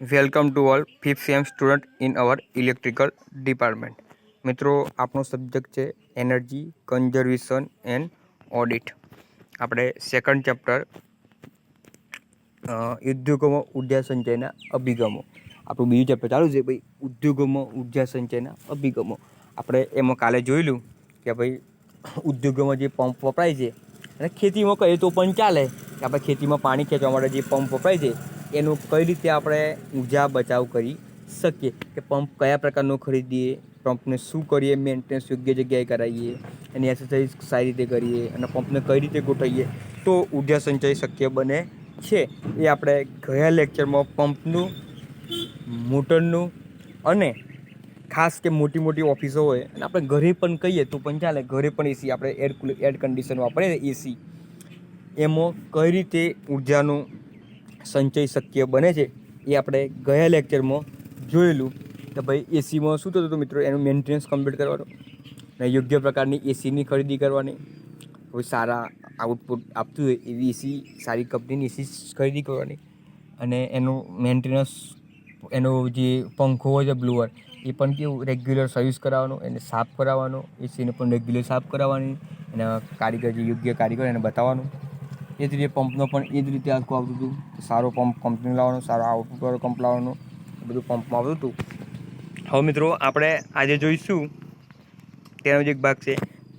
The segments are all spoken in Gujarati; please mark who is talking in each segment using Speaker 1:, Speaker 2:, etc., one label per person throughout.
Speaker 1: Welcome to all fifth sem student in our electrical department. મિત્રો, આપણો સબ્જેક્ટ છે એનર્જી, કન્ઝર્વેશન એન્ડ ઓડિટ. આપણે સેકન્ડ ચેપ્ટર ઉદ્યોગોમાં ઊર્જા સંચયના અભિગમો. આપણું બીજું ચેપ્ટર ચાલુ છે ભાઈ, ઉદ્યોગોમાં ઊર્જા સંચયના અભિગમો. આપણે એમાં કાલે જોયેલું કે ભાઈ, ઉદ્યોગોમાં જે પંપ વપરાય છે, અને ખેતીમાં કહીએ તો પણ ચાલે, કે આપણે ખેતીમાં પાણી ખેંચવા માટે જે પંપ વપરાય છે એનું કઈ રીતે આપણે ઊર્જા બચાવ કરી શકીએ? કે પંપ કયા પ્રકારનો ખરીદીએ? પંપને શું કરીએ? મેન્ટેનન્સ યોગ્ય જગ્યાએ કરાવીએ? એની એક્સરસાઇઝ સારી રીતે કરીએ? અને પંપને કઈ રીતે ગોઠવીએ? તો ઊર્જા સંચય શક્ય બને છે. એ આપણે ગયા લેક્ચરમાં પંપનું, મોટરનું અને ખાસ કે મોટી મોટી ઓફિસો હોય, અને આપણે ઘરે પણ કહીએ તો પણ ચાલે, ઘરે પણ એસી આપણે એર કુલ એર કન્ડિશન વાપરીએ એસી એમાં કઈ રીતે ઉર્જાનું સંચય શક્ય બને છે, એ આપણે ગયા લેક્ચરમાં જોયેલું. કે ભાઈ એસીમાં શું થતું હતું મિત્રો? એનું મેન્ટેનન્સ કમ્પ્લીટ કરવાનું, ને યોગ્ય પ્રકારની એસીની ખરીદી કરવાની. કોઈ સારા આઉટપુટ આપતું હોય એવી એસી સારી કંપનીની એસી ખરીદી કરવાની. અને એનું મેન્ટેનન્સ એનો જે પંખો હોય છે બ્લુઅર એ પણ કેવું રેગ્યુલર સર્વિસ કરાવવાનું, એને સાફ કરાવવાનો એસીને પણ રેગ્યુલર સાફ કરાવવાની એના કારીગર જે યોગ્ય કારીગર એને બતાવવાનું. એ જ રીતે પંપનો પણ એ જ રીતે આખું આવતું હતું. સારો પંપ કંપની લાવવાનો, સારો આઉટપુટવાળો પંપ લાવવાનો બધું પંપમાં આવતું હતું. હવે મિત્રો આપણે આજે જોઈશું તેનો જ એક ભાગ છે,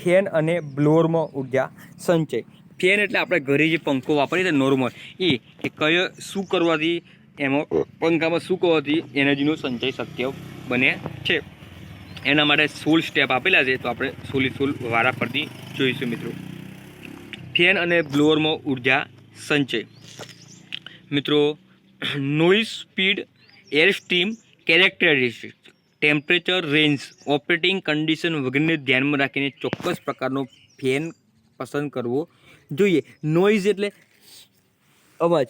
Speaker 1: ફેન અને બ્લોરમાં ઊર્જા સંચય. ફેન એટલે આપણે ઘરે જે પંખો વાપરીએ છીએ નોર્મલ એ કે કયો શું કરવાથી, એમાં પંખામાં શું કરવાથી એનર્જીનો સંચય શક્ય બને છે. એના માટે સોળ સ્ટેપ આપેલા છે, તો આપણે સોલી સોલ વારા ફરતી જોઈશું મિત્રો. ફેન અને બ્લોઅરમાં ઊર્જા સંચય. મિત્રો noise speed air steam characteristic temperature range, operating condition વગેરેને ધ્યાનમાં રાખીને ચોક્કસ પ્રકારનો ફેન પસંદ કરવો જોઈએ. નોઇઝ એટલે અવાજ.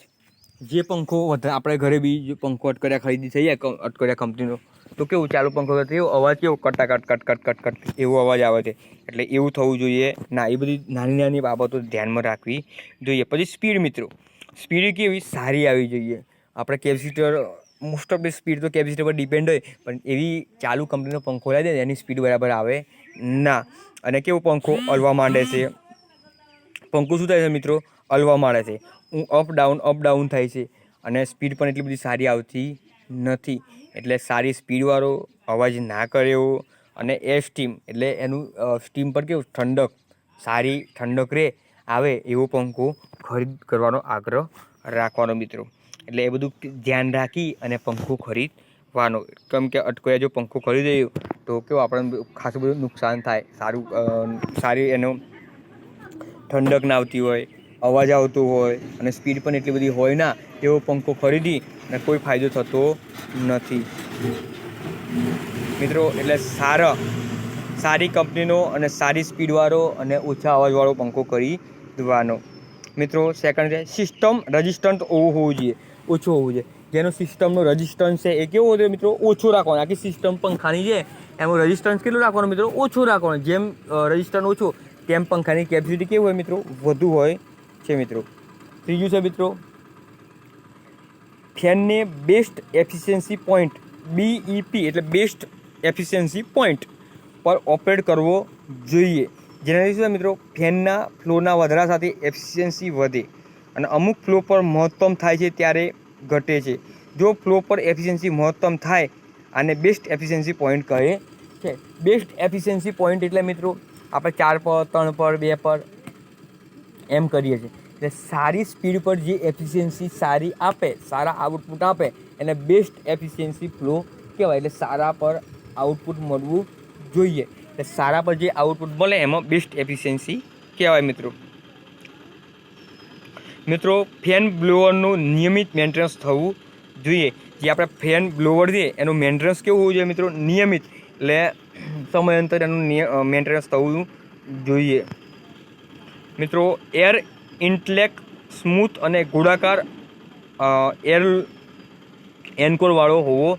Speaker 1: જે પંખો આપણે ઘરે બી પંખો અટકર્યા ખરીદી થઈ જાય ક- કંપનીનો તો કેવું ચાલુ પંખો એવો અવાજ કેવો? કટા, કટ કટ કટ કટ કટ એવો અવાજ આવે છે. એટલે એવું થવું જોઈએ. ના, એ બધી નાની નાની બાબતો ધ્યાનમાં રાખવી જોઈએ. પછી સ્પીડ મિત્રો. સ્પીડ કેવી? સારી આવી જોઈએ. આપણે capacitor most of the speed તો કેપેસિટર પર ડિપેન્ડ હોય, પણ એવી ચાલુ કંપનીનો પંખો લાવી દે એની સ્પીડ બરાબર આવે ના. અને કેવો પંખો હલવા માંડે છે? પંખો શું થાય છે મિત્રો? હલવા માંડે છે. હું અપ ડાઉન અપ ડાઉન થાય છે. અને સ્પીડ પણ એટલી બધી સારી આવતી નથી. એટલે સારી સ્પીડવાળો અવાજ ના કરે એવો. અને એર સ્ટીમ એટલે એનું સ્ટીમ પર કેવું ઠંડક, સારી ઠંડક રહે આવે એવો પંખો ખરીદ કરવાનો આગ્રહ રાખવાનો મિત્રો. એટલે એ બધું ધ્યાન રાખી અને પંખો ખરીદવાનો. કેમ કે અટકોયા જો પંખો ખરીદ્યો તો કેવું આપણને ખાસું બધું નુકસાન થાય. સારું સારી એનો ઠંડક ના આવતી હોય, અવાજ આવતો હોય અને સ્પીડ પણ એટલી બધી હોય ના, એવો પંખો ખરીદી અને કોઈ ફાયદો થતો નથી. મિત્રો, એટલે સારા, સારી કંપનીનો અને સારી સ્પીડવાળો અને ઓછા અવાજવાળો પંખો ખરીદવાનો. મિત્રો સેકન્ડ છે સિસ્ટમ રજિસ્ટન્ટ ઓવું હોવું જોઈએ, ઓછું હોવું જોઈએ. જેનો સિસ્ટમનો રજિસ્ટન્સ છે એ કેવો હોય મિત્રો, ઓછો રાખવાનો. આખી સિસ્ટમ પંખાની છે એમાં રજિસ્ટન્સ કેટલું રાખવાનું મિત્રો? ઓછું રાખવાનું. જેમ રજિસ્ટન્સ ઓછું તેમ પંખાની કેપેસિટી કેવું હોય મિત્રો? વધુ હોય છે મિત્રો. ત્રીજું છે મિત્રો, ફેનને બેસ્ટ એફિશિયન્સી પોઈન્ટ બીઈપી એટલે બેસ્ટ એફિશિયન્સી પોઈન્ટ પર ઓપરેટ કરવો જોઈએ. જેનાથી શું મિત્રો? ફેનના ફ્લોના વધારા સાથે એફિશિયન્સી વધે અને અમુક ફ્લો પર મહત્તમ થાય છે ત્યારે ઘટે છે. જો ફ્લો પર એફિશિયન્સી મહત્તમ થાય આને બેસ્ટ એફિશિયન્સી પોઈન્ટ કહે છે. બેસ્ટ એફિશિયન્સી પોઈન્ટ એટલે મિત્રો આપણે ચાર પર, ત્રણ પર, બે પર એમ કરીએ છીએ. એટલે સારી સ્પીડ પર જે એફિશિયન્સી સારી આપે, સારા આઉટપુટ આપે, એને બેસ્ટ એફિશિયન્સી ફ્લો કહેવાય. એટલે સારા પર આઉટપુટ મળવું જોઈએ. એટલે સારા પર જે આઉટપુટ મળે, એમાં બેસ્ટ એફિશિયન્સી કહેવાય મિત્રો. મિત્રો ફેન બ્લોઅરનું નિયમિત મેન્ટેનન્સ થવું જોઈએ. જે આપણે ફેન બ્લોઅર છે, એનું મેન્ટેનન્સ કેવું હોવું જોઈએ મિત્રો? નિયમિત. એટલે સમયાંતરે એનું મેન્ટેનન્સ થવું જોઈએ. મિત્રો એર ઇન્ટલેક સ્મૂથ અને ગોળાકાર એર એનકોરવાળો હોવો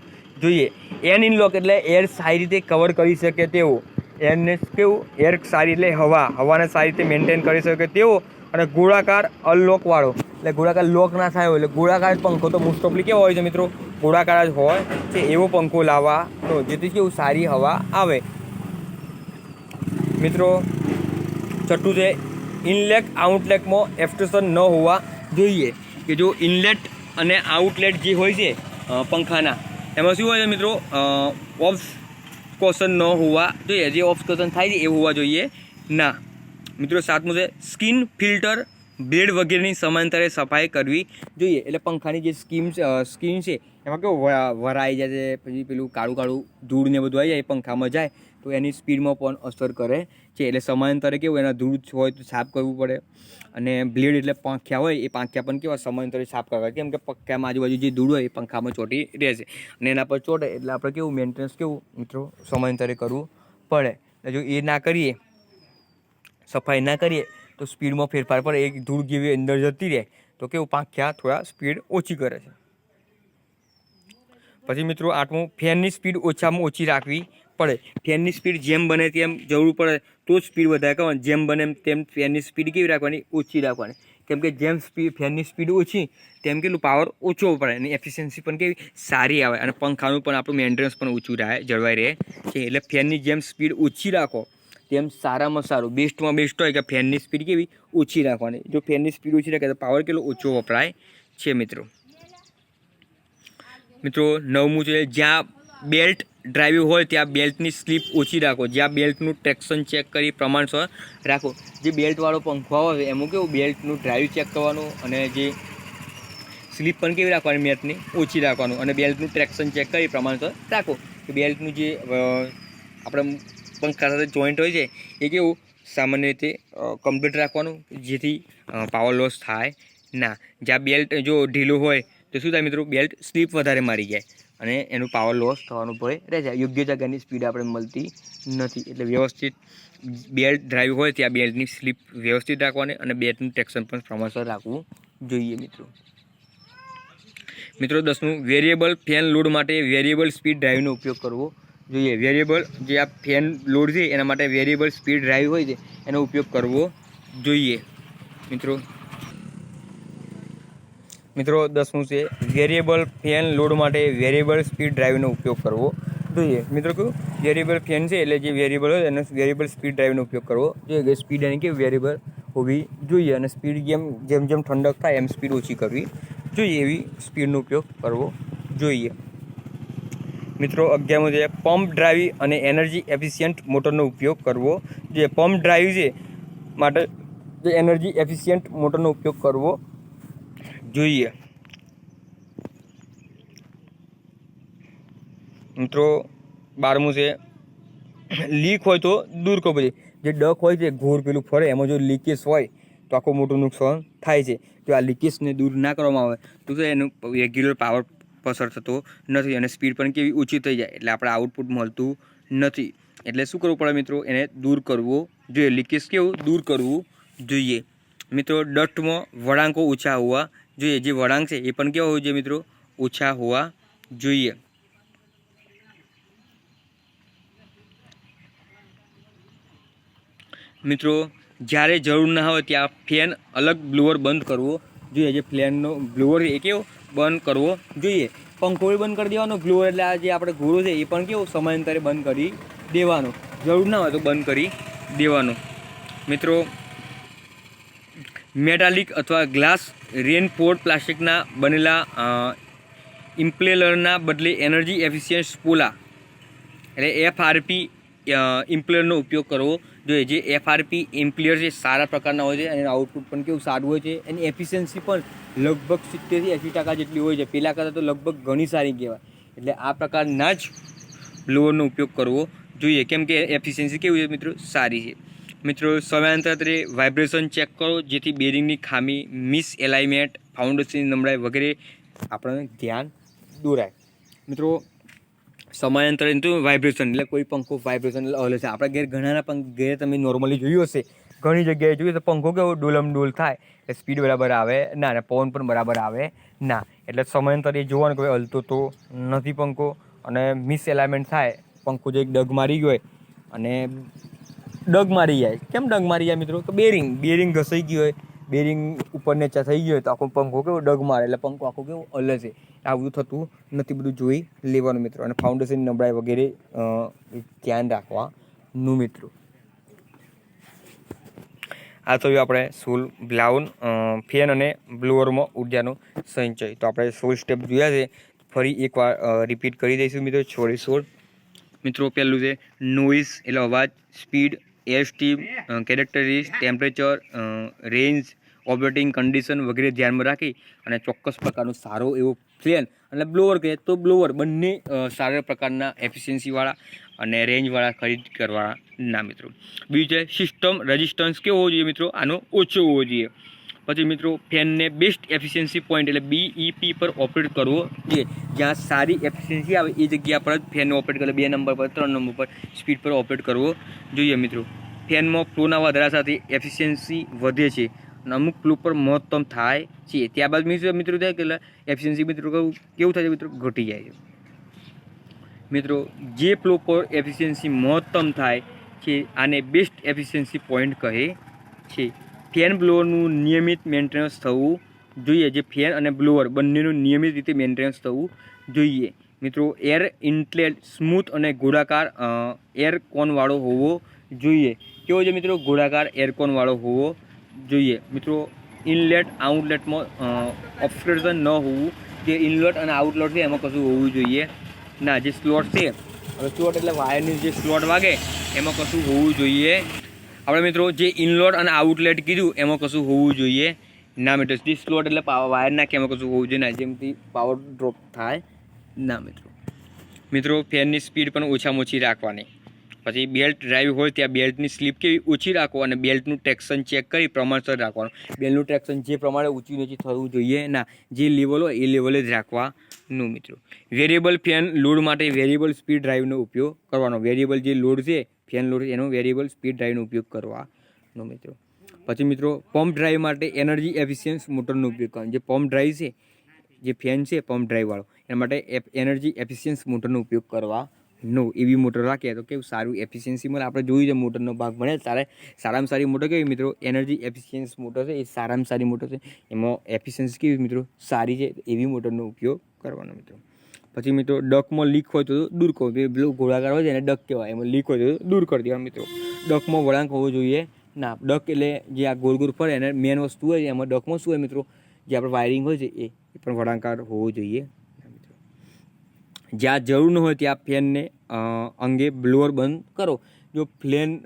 Speaker 1: જોઈએ. એન ઇનલોક એટલે એર સારી રીતે કવર કરી શકે તેવો. એરને કેવું? એર સારી એટલે હવા. હવાને સારી રીતે મેન્ટેન કરી શકે તેવો. અને ગોળાકાર અલોકવાળો. એટલે ગોળાકાર લોક ના થાય હોય, એટલે ગોળાકાર પંખો. તો મોસ્ટ ઓફલી કેવો હોય છે મિત્રો? ગોળાકાર જ હોય છે એવો પંખો લાવવાનો જેથી કેવું સારી હવા આવે. મિત્રો, છઠ્ઠું છે ઇનલેટ આઉટલેટમાં એફ્ટેશન ન હોવા જોઈએ. કે જો ઇનલેટ અને આઉટલેટ જે હોય છે પંખાના, એમાં શું હોય છે મિત્રો? ઓફ કોશન ન હોવા જોઈએ. જે ઓફ કોશન થાય છે, એ હોવા જોઈએ ના. મિત્રો સાતમું છે સ્કિન ફિલ્ટર બ્લેડ વગેરેની સમાંતરે સફાઈ કરવી જોઈએ. એટલે પંખાની જે સ્કીમ સ્કીન છે, એમાં કેવું વરાઈ જાય છે, પછી પેલું કાળું કાળું ધૂળ ને બધું આવી જાય પંખામાં જાય, તો એની સ્પીડમાં પણ અસર કરે છે. એટલે સમાંતરે કેવું, એના ધૂળ હોય તો સાફ કરવું પડે. અને બ્લેડ એટલે પાંખ્યા હોય, એ પાંખ્યા પણ કેવા સમાંતરે સાફ કરવા. કેમ કે પંખામાં આજુબાજુ જે ધૂળ હોય, એ પંખામાં ચોટી રહેશે. અને એના પર ચોટે, એટલે આપણે કેવું મેન્ટેનન્સ કેવું, મિત્રો, સમાંતરે કરવું પડે. જો એ ના કરીએ સફાઈ ના કરીએ, તો સ્પીડમાં ફેરફાર પડે, એક ધૂળ જેવી અંદર જતી રહે, તો કેવું પાંખ્યા થોડા સ્પીડ ઓછી કરે છે. પછી મિત્રો આઠમું, ફેનની સ્પીડ ઓછામાં ઓછી રાખવી પડે. ફેનની સ્પીડ જેમ બને તેમ જરૂર પડે, તો જ સ્પીડ વધારે કરવાની. જેમ બને તેમ ફેનની સ્પીડ કેવી રાખવાની? ઓછી રાખવાની. કેમ કે જેમ સ્પીડ ફેનની સ્પીડ ઓછી, તેમ કેટલું પાવર ઓછો પડે અને એફિશિયન્સી પણ કેવી સારી આવે. અને પંખાનું પણ આપણું મેન્ટેનન્સ પણ ઓછું રહે, જળવાઈ રહે. છે એટલે ફેનની જેમ સ્પીડ ઓછી રાખો. તેમ સારામાં સારું. બેસ્ટમાં બેસ્ટ હોય કે ફેનની સ્પીડ કેવી? ઓછી રાખવાની. જો ફેનની સ્પીડ ઓછી રાખે તો પાવર કેટલો? ઓછો વપરાય છે મિત્રો. મિત્રો, નવમું છે, જ્યાં બેલ્ટ ડ્રાઈવ હોય ત્યાં બેલ્ટની સ્લીપ ઓછી રાખો. જ્યાં બેલ્ટનું ટ્રેક્શન ચેક કરી પ્રમાણસર રાખો. જે બેલ્ટવાળો પંખો આવે, એમાં કેવું? બેલ્ટનું ડ્રાઈવ ચેક કરવાનું અને જે સ્લીપ પણ કેવી રાખવાની? મેટની ઓછી રાખવાનું. અને બેલ્ટનું ટ્રેક્શન ચેક કરી પ્રમાણસર રાખો. કે બેલ્ટનું જે આપણે પંખા સાથે જોઈન્ટ હોય છે, એ કેવું સામાન્ય રીતે કમ્પ્લીટ રાખવાનું, જેથી પાવર લોસ થાય. ના, જ્યાં બેલ્ટ જો ઢીલું હોય, તો શું થાય મિત્રો બેલ્ટ સ્લીપ વધારે મારી જાય અને એનું પાવર લોસ થવાનું ભય રહે છે. યોગ્ય જગ્યાની સ્પીડ આપણે મળતી નથી. એટલે વ્યવસ્થિત બેલ્ટ ડ્રાઈવ હોય, ત્યાં બેલ્ટની સ્લીપ વ્યવસ્થિત રાખવાની અને બેલ્ટનું ટેક્શન પણ પ્રમાણસર રાખવું જોઈએ મિત્રો. મિત્રો, દસમું વેરિયેબલ ફેન લોડ માટે વેરિયેબલ સ્પીડ ડ્રાઈવનો ઉપયોગ કરવો જોઈએ વેરિયેબલ જે આ ફેન લોડ છે, એના માટે વેરિયેબલ સ્પીડ ડ્રાઈવ હોય છે, એનો ઉપયોગ કરવો જોઈએ. મિત્રો મિત્રો, દસમું છે વેરિયેબલ ફેન લોડ માટે વેરિયેબલ સ્પીડ ડ્રાઈવનો ઉપયોગ કરવો જોઈએ. મિત્રો, કયું? વેરિયેબલ ફેન છે, એટલે જે વેરિયેબલ હોય, એનો વેરિયેબલ સ્પીડ ડ્રાઈવનો ઉપયોગ કરવો જોઈએ. કે સ્પીડ એની કે વેરિયેબલ હોવી જોઈએ, અને સ્પીડ જેમ જેમ જેમ ઠંડક થાય, એમ સ્પીડ ઓછી કરવી જોઈએ, એવી સ્પીડનો ઉપયોગ કરવો જોઈએ. મિત્રો અગિયારમું છે પંપ ડ્રાઈવ અને એનર્જી એફિશિયન્ટ મોટરનો ઉપયોગ કરવો. જોઈએ પંપ ડ્રાઈવ છે, માટે જે એનર્જી એફિશિયન્ટ મોટરનો ઉપયોગ કરવો જોઈએ. મિત્રો, બારમું છે લીક હોય તો દૂર કરવો જોઈએ જે ડક હોય છે, ઘોર પેલું ફરે, એમાં જો લીકેજ હોય, તો આખું મોટું નુકસાન થાય છે. જો આ લીકેજને દૂર ના કરવામાં આવે, તો એનું રેગ્યુલર પાવર પસાર થતો નથી અને સ્પીડ પણ કેવી ઓછી થઈ જાય એટલે આપણે આઉટપુટ મળતું નથી. એટલે શું કરવું પડે મિત્રો? એને દૂર કરવો જોઈએ. લીકેજ કેવું? દૂર કરવું જોઈએ. મિત્રો, ડસ્ટમાં વળાંકો ઓછા હોવા જોઈએ. જે વળાંક છે એ પણ કેવા હોવું જોઈએ મિત્રો? ઓછા હોવા જોઈએ. મિત્રો, જ્યારે જરૂર ના હોય ત્યાં ફેન અલગ બ્લોઅર બંધ કરવો જોઈએ. જે ફેનનો બ્લોઅર એ કેવો? બંધ કરવો જોઈએ. પંખો બી બંધ કરી દેવાનો ગ્લો એટલે આ જે આપણે ઘોડો છે એ પણ કેવો સમયાંતરે બંધ કરી દેવાનો. જરૂર ના હોય તો બંધ કરી દેવાનો. મિત્રો મેટાલિક અથવા ગ્લાસ રેનફોર્ડ પ્લાસ્ટિકના બનેલા ઇમ્પ્લેલરના બદલે એનર્જી એફિશિયન્ટ સ્પોલા એટલે એફઆરપી ઇમ્પ્લેયરનો ઉપયોગ કરવો જોઈએ. જે એફઆરપી ઇમ્પ્લેયર છે, સારા પ્રકારના હોય છે અને આઉટપુટ પણ કેવું સારું હોય છે. એની એફિશિયન્સી પણ લગભગ સિત્તેરથી એંસી ટકા જેટલી હોય છે. પહેલાં કરતાં તો લગભગ ઘણી સારી કહેવાય. એટલે આ પ્રકારના જ બ્લોઅરનો ઉપયોગ કરવો જોઈએ. કેમ કે એફિશિયન્સી કેવી છે મિત્રો? સારી છે. મિત્રો સમયાંતરે વાઇબ્રેશન ચેક કરો, જેથી બેરિંગની ખામી મિસ એલાઇમેન્ટ ફાઉન્ડેશનની નબળાઈ વગેરે આપણને ધ્યાન દોરાય. મિત્રો સમયાંતરે તો વાઇબ્રેશન એટલે કોઈ પંખો વાઇબ્રેશન હલે છે. આપણા ઘેર ઘણાના પંખ, ઘેર તમે નોર્મલી જોયું હશે. ઘણી જગ્યાએ જોયું તો પંખો કેવો ડોલમ ડોલ થાય. એટલે સ્પીડ બરાબર આવે. ના, ને, પવન પણ બરાબર આવે. ના, એટલે સમયાંતરે જોવાનું કે હલતો તો નથી પંખો. અને મિસ એલાઇમેન્ટ થાય. પંખો જે ડગ મારી ગયો અને ડગ મારી જાય. કેમ ડગ મારી જાય મિત્રો? તો બેરિંગ બેરિંગ ઘસાઈ ગયું હોય. બેરિંગ ઉપર નીચા થઈ ગયો હોય, તો આખો પંખો કેવો ડગ મારે. એટલે પંખો આખો કેવો અલગ છે. આ બધું થતું નથી, બધું જોઈ લેવાનું મિત્રો. અને ફાઉન્ડેશન નબળાઈ વગેરે ધ્યાન રાખવાનું મિત્રો. આ થયું આપણે સોલ બ્લાઉન ફેન અને બ્લોઅરમાં ઉર્જાનો સંચય. તો આપણે સોળ સ્ટેપ જોયા છે. ફરી એકવાર રિપીટ કરી દઈશું મિત્રો. છોડી સોળ. મિત્રો, પહેલું છે નોઇઝ એટલે અવાજ speed air steam characteristic temperature range operating condition વગેરે ધ્યાનમાં રાખી અને ચોક્કસ પ્રકારનો સારો એવો ફેન અને બ્લોવર કહે તો બ્લોવર બંને સારા પ્રકારના એફિશિયન્સીવાળા અને રેન્જવાળા ખરીદ કરવાના ના મિત્રો. બીજું છે સિસ્ટમ રેઝિસ્ટન્સ કેવો હોવો જોઈએ મિત્રો? આનો ઓછો હોવો જોઈએ. પછી મિત્રો ફેનને બેસ્ટ એફિશિયન્સી પોઈન્ટ એટલે બીઈપી પર ઓપરેટ કરવો જોઈએ. જ્યાં સારી એફિશિયન્સી આવે એ જગ્યા પર જ ફેનને ઓપરેટ કરે. બે નંબર પર, ત્રણ નંબર પર સ્પીડ પર ઓપરેટ કરવો જોઈએ મિત્રો. ફેનમાં ફ્લોના વધારા સાથે એફિશિયન્સી વધે છે. અમુક ફ્લો પર મહત્તમ થાય છે. ત્યારબાદ મિત્રો મિત્રો થાય કે એફિશિયન્સી મિત્રો કેવું કેવું થાય છે મિત્રો? ઘટી જાય છે. મિત્રો, જે ફ્લો પર એફિશિયન્સી મહત્તમ થાય છે, આને બેસ્ટ એફિશિયન્સી પોઈન્ટ કહે છે. ફેન બ્લોઅરનું નિયમિત મેન્ટેનન્સ થવું જોઈએ. જે ફેન અને બ્લોઅર બંનેનું નિયમિત રીતે મેન્ટેનન્સ થવું જોઈએ. મિત્રો એર ઇન્ટલેટ સ્મૂથ અને ગોળાકાર એર કોનવાળો હોવો જોઈએ. કેવો છે મિત્રો? ગોળાકાર એરકોનવાળો હોવો જોઈએ. મિત્રો ઇનલેટ આઉટલેટમાં ઓબ્સ્ટ્રેશન ન હોવું જે ઇનલેટ અને આઉટલેટ છે, એમાં કશું હોવું જોઈએ. ના, જે સ્લોટ છે, હવે સ્લોટ એટલે વાયરની જે સ્લોટ વાગે, એમાં કશું હોવું જોઈએ. આપણે મિત્રો, જે ઇનલોટ અને આઉટલેટ કીધું, એમાં કશું હોવું જોઈએ. ના, મિત્રો, જે સ્લોટ એટલે પાવર વાયર નાખે, એમાં કશું હોવું જોઈએ. ના, જેમથી પાવર ડ્રોપ થાય. ના, મિત્રો. મિત્રો ફેનની સ્પીડ પણ ઓછામાં ઓછી રાખવાની. પછી બેલ્ટ ડ્રાઈવ હોય ત્યાં બેલ્ટની સ્લીપ કેવી ઊંચી રાખો અને બેલ્ટનું ટ્રેક્શન ચેક કરી પ્રમાણસર રાખવાનું. બેલ્ટનું ટ્રેક્શન જે પ્રમાણે ઊંચી નીચી થવું જોઈએ ના, જે લેવલ હોય એ લેવલે જ રાખવાનું મિત્રો. વેરિયેબલ ફેન લોડ માટે વેરિયેબલ સ્પીડ ડ્રાઈવનો ઉપયોગ કરવાનો. વેરિયેબલ જે લોડ છે ફેન લોડ એનો વેરિયેબલ સ્પીડ ડ્રાઈવનો ઉપયોગ કરવાનો મિત્રો. પછી મિત્રો પંપ ડ્રાઈવ માટે એનર્જી એફિશિયન્સ મોટરનો ઉપયોગ કરવાનો. જે પંપ ડ્રાઈવ છે, જે ફેન છે પંપ ડ્રાઈવવાળો એના માટે એનર્જી એફિશિયન્સ મોટરનો ઉપયોગ કરવા નો, એવી મોટર રાખીએ તો કેવું સારું એફિશિયન્સી મળે. આપણે જોયું છે મોટરનો ભાગ ભણે, સારા, સારામાં સારી મોટર કેવી મિત્રો? એનર્જી એફિશિયન્સ મોટર છે, એ સારામાં સારી મોટર છે. એમાં એફિશિયન્સી કેવી મિત્રો? સારી છે, એવી મોટરનો ઉપયોગ કરવાનો મિત્રો. પછી મિત્રો, ડકમાં લીક હોય તો દૂર કરો પેલું ગોળાકાર હોય છે એને ડક કહેવાય. એમાં લીક હોય તો દૂર કરી દેવા મિત્રો. ડકમાં વળાંક હોવો જોઈએ. ના, ડક એટલે જે આ ગોળ ગોળ ફરે એને મેન વસ્તુ હોય એમાં ડકમાં શું હોય મિત્રો? જે આપણે વાયરિંગ હોય છે, એ પણ વળાંકાર હોવો જોઈએ. જ્યાં જરૂર ન હોય ત્યાં ફેનને અંગે બ્લોઅર બંધ કરો. જો ફેન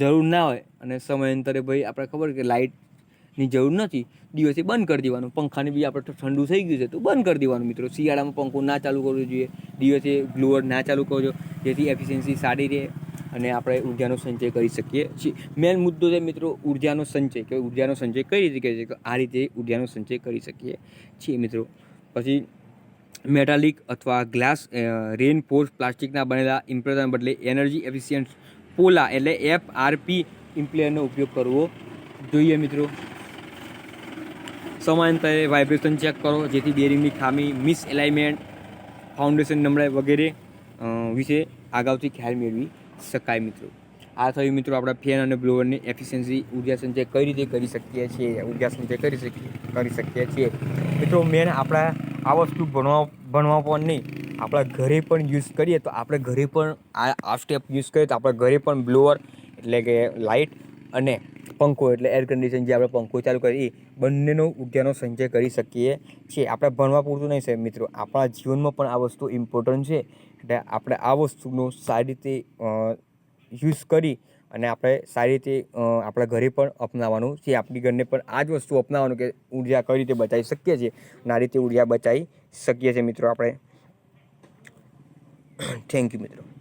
Speaker 1: જરૂર ના હોય અને સમયાંતરે ભાઈ આપણે ખબર કે લાઇટની જરૂર નથી, દિવસે બંધ કરી દેવાનું. પંખાને બી આપણે ઠંડુ થઈ ગયું છે તો બંધ કરી દેવાનું મિત્રો. શિયાળામાં પંખો ના ચાલુ કરવો જોઈએ. દિવસે બ્લોઅર ના ચાલુ કરજો, જેથી એફિશિયન્સી સારી રહે અને આપણે ઉર્જાનો સંચય કરી શકીએ છીએ. મેન મુદ્દો છે મિત્રો ઉર્જાનો સંચય, કે ઉર્જાનો સંચય કઈ રીતે કરી શકીએ આ રીતે ઉર્જાનો સંચય કરી શકીએ છીએ મિત્રો. પછી મેટાલિક અથવા ગ્લાસ રેનફોર્સ પ્લાસ્ટિકના બનેલા ઇમ્પ્લેયરને બદલે એનર્જી એફિશિયન્ટ પોલા એટલે એફ આરપી ઇમ્પ્લેયરનો ઉપયોગ કરવો જોઈએ મિત્રો. સમાનતાએ વાઇબ્રેશન ચેક કરો, જેથી બેરિંગની ખામી મિસ એલાઇમેન્ટ ફાઉન્ડેશન નબળાઈ વગેરે વિશે અગાઉથી ખ્યાલ મેળવી શકાય મિત્રો. આ થયું મિત્રો આપણા ફેન અને બ્લોવરની એફિશિયન્સી ઊર્જા સંચય કઈ રીતે કરી શકીએ છીએ, ઊર્જા સંચય કરી શકીએ કરી શકીએ છીએ. મિત્રો મેન આપણા આ વસ્તુ ભણવા ભણવા પણ નહીં. આપણા ઘરે પણ યુઝ કરીએ તો આપણે ઘરે પણ આ આ સ્ટેપ યુઝ કરીએ તો આપણે ઘરે પણ બ્લોઅર એટલે કે લાઇટ અને પંખો એટલે એર કન્ડિશન જે આપણે પંખો ચાલુ કરીએ એ બંનેનો ઉર્જાનો સંચય કરી શકીએ છીએ. આપણે ભણવા પૂરતું નહીં છે મિત્રો. આપણા જીવનમાં પણ આ વસ્તુ ઇમ્પોર્ટન્ટ છે. એટલે આપણે આ વસ્તુનો સારી રીતે યુઝ કરી અને આપણે સારી રીતે આપણા ઘરે પણ અપનાવવાનું છે. આપણી ઘરને પણ આ જ વસ્તુ અપનાવવાનું કે ઊર્જા કઈ રીતે બચાવી શકીએ છીએ અને આ રીતે ઊર્જા બચાવી શકીએ છીએ મિત્રો આપણે. થેન્ક યુ મિત્રો.